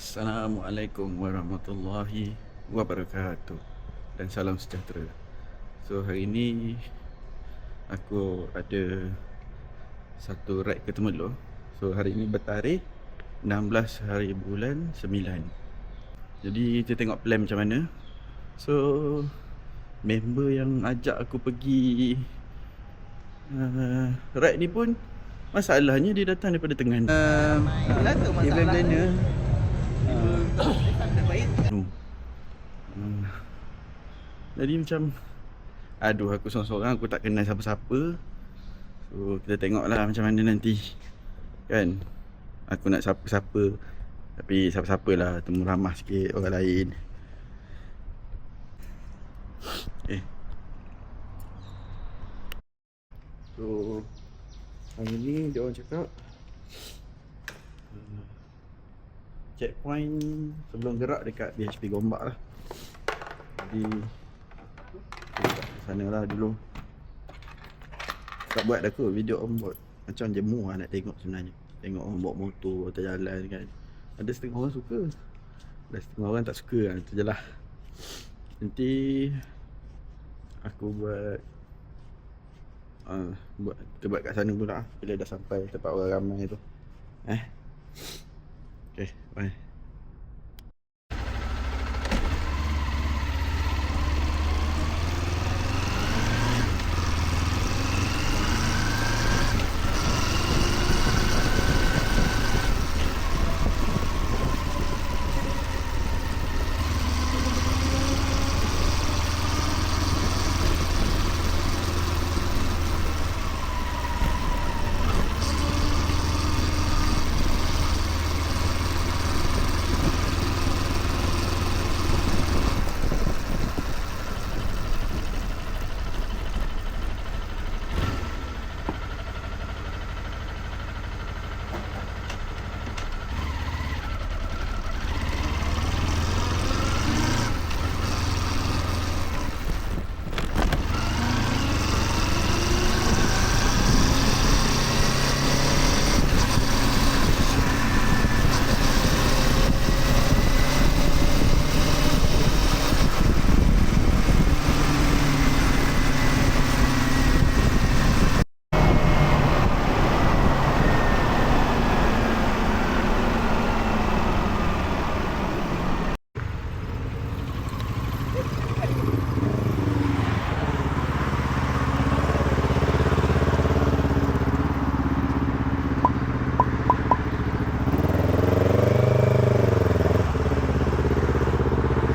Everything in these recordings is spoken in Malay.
Assalamualaikum warahmatullahi wabarakatuh. Dan salam sejahtera. So hari ni Aku ada Satu ride ke Temerloh So hari ni bertarikh 16 hari bulan 9 Jadi kita tengok plan macam mana. So Member yang ajak aku pergi uh, Ride ni pun Masalahnya dia datang daripada Tengganu. Uh, Event planner Hmm. Jadi macam Aduh aku seorang-seorang Aku tak kenal siapa-siapa. So kita tengok lah macam mana nanti Kan? Aku nak siapa-siapa. Tapi siapa-siapa lah Temu ramah sikit orang lain. Eh. So Hari ni dia orang cakap uh, checkpoint sebelum gerak dekat BHP Gombak lah. Jadi kita kat sana lah dulu. Tak buat kot video on board Macam jemu lah nak tengok sebenarnya. Tengok orang bawa motor atas jalan kan. Ada setengah orang suka. Ada setengah orang tak suka lah Itu je lah. Nanti Aku buat uh, buat Kita buat kat sana pula. Bila dah sampai tempat orang ramai tu. Eh Okay, bye.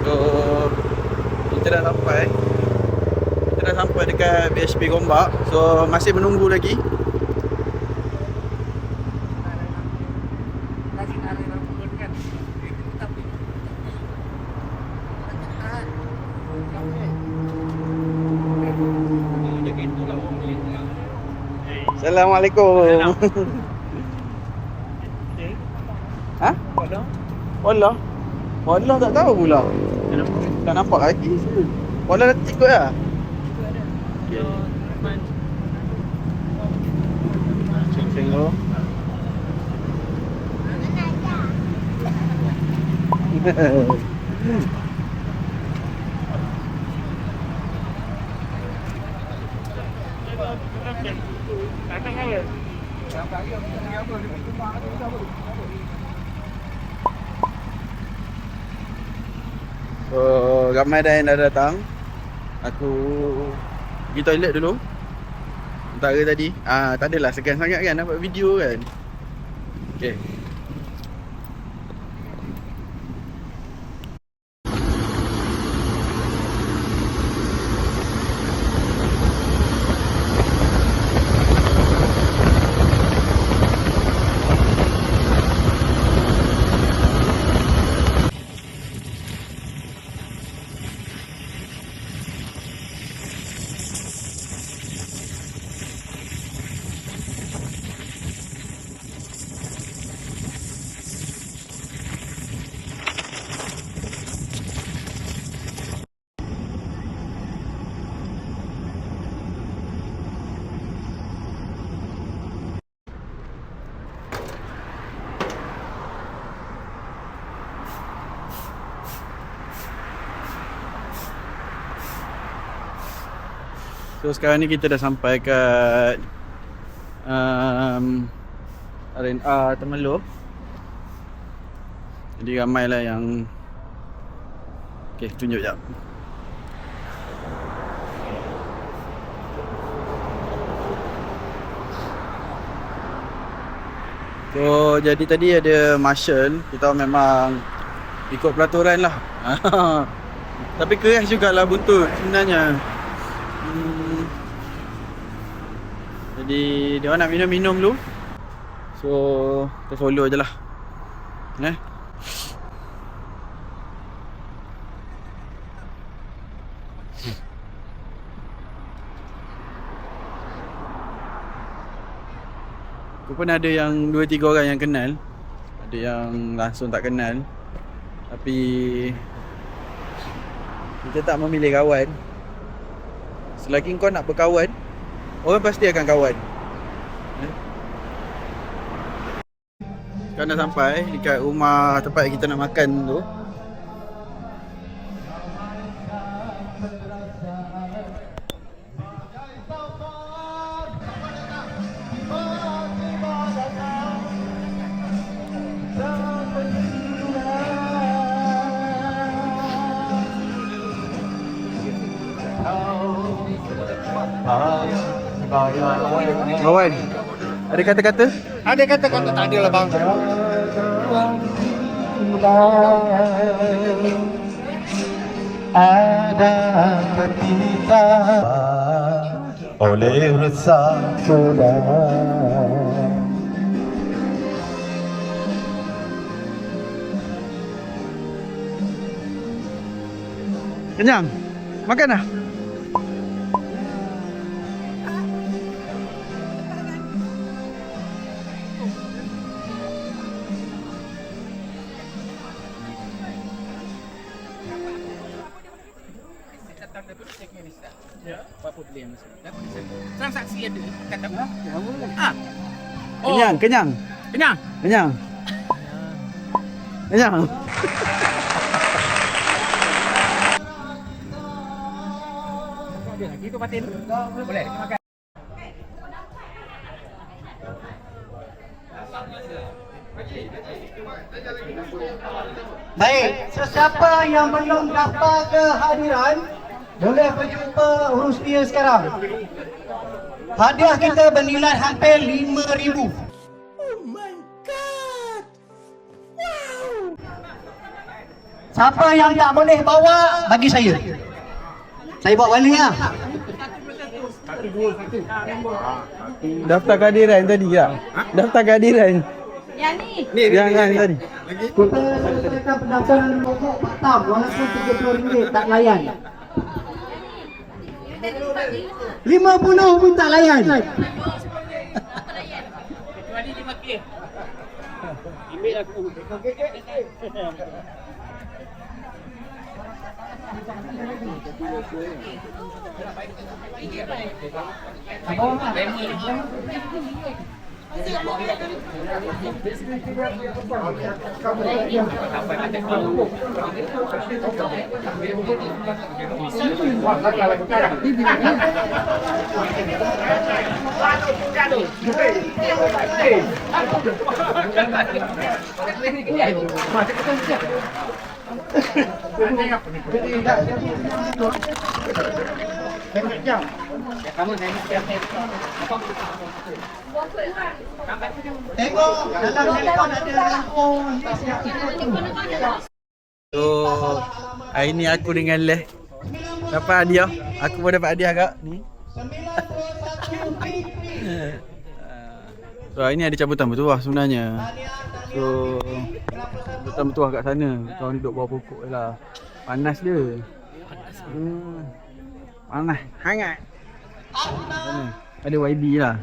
So Kita dah sampai. Kita dah sampai dekat BHP Gombak. So masih menunggu lagi. Assalamualaikum. Ha? Wallah. Wallah tak tahu pula Tak nampak lagi Wallah dah ikut lah. Ceng-ceng tu So ramai dah datang. Aku pergi toilet dulu. Antara tadi. Ah, Tak adalah segan sangat kan Nampak video kan. Okay So sekarang ni kita dah sampai kat um, RNR Temelloh Jadi ramai lah yang Okay tunjuk jap. So jadi tadi ada marshal Kita memang ikut peraturan lah. Tapi keras jugalah buntut sebenarnya Jadi dia orang nak minum-minum dulu. So kita follow je lah. Eh? Aku pun ada yang 2-3 orang yang kenal. Ada yang langsung tak kenal. Tapi Kita tak memilih kawan. Selagi kau nak berkawan Orang pasti akan kawan. Eh? Sekarang dah sampai dekat rumah tempat kita nak makan tu Kawan Ada kata-kata? Ada kata-kata tak ada lah bang. Ada ketika oleh resah sudah Kenyang? Makan dah? Ada kata Ah. Kenyang, kenyang Kenyang. Kenyang Kenyang Ada lagi tu batin. Boleh kita makan. Baik, sesiapa yang belum dapat kehadiran boleh berjumpa urus dia sekarang. Hadiah kita bernilai hampir RM5,000. Oh my god. Wow. Siapa yang tak boleh bawa bagi saya. Saya bawa balik lah. Daftar kehadiran tadi tak? Daftar kehadiran Yang ni. Yang kan tadi Kita selesaikan pendaftaran pokok Batam walaupun RM30 tak layan. RM50 pun tak layan. Kecuali lima kilo. Tengok dalam telefon ada handphone. So Hari ni aku dengan Leh. Dapat hadiah. Aku pun dapat hadiah kak Ni. So hari ni ada cabutan bertuah sebenarnya. So Cabutan bertuah kat sana. Kau duduk bawah pokok je lah. Panas dia. Hmm. Panas Hangat Sana. Ada YB lah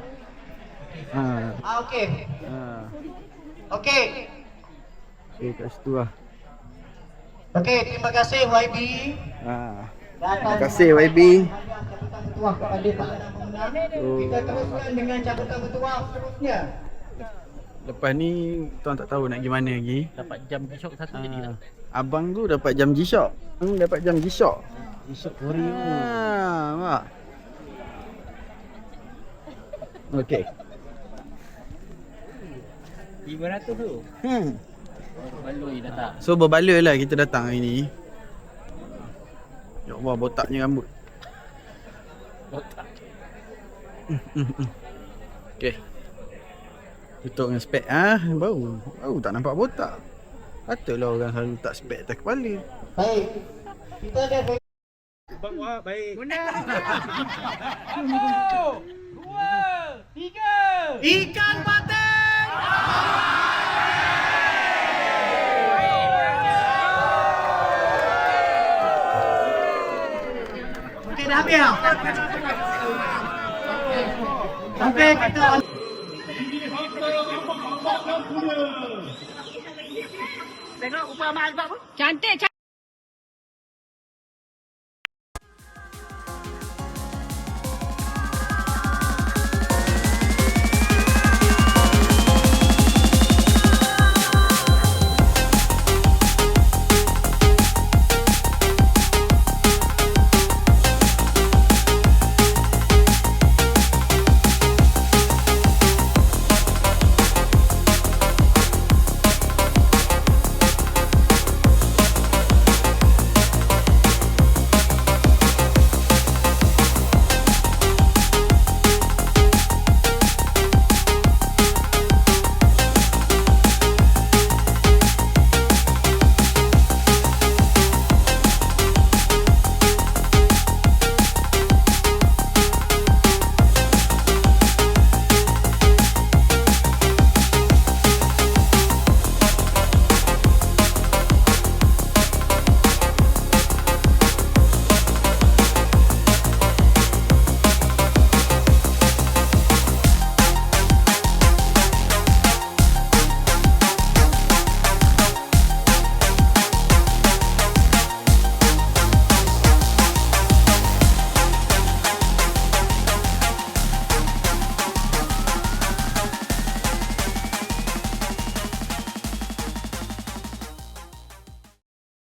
ha. Ah, okey. ha. Okey. Okay kat situ lah Okey, terima kasih YB. ha. Terima kasih, YB. Kepada Pak. Oh. Kita teruskan dengan cabutan bertuah seterusnya. Lepas ni Tuan tak tahu nak pergi mana lagi Dapat jam besok satu jadi Ah, lah. Abang tu dapat jam G-Shock Hmm, dapat jam G-Shock Besok Oreo. Ah, mak Okey. 500 tu. Hmm. Baloi datang. So berbaloi lah kita datang hari ni. Ya Allah botaknya rambut. Botak. Okey. Tutup dengan spek ah, bau. Bau tak nampak botak. Patutlah orang selalu letak spek atas kepala. Baik. Kita ada Bang Wah, baik. Guna. Satu, dua, tiga. ikan patin. Okey dah habis dah. Sampai kita Cantik, cantik.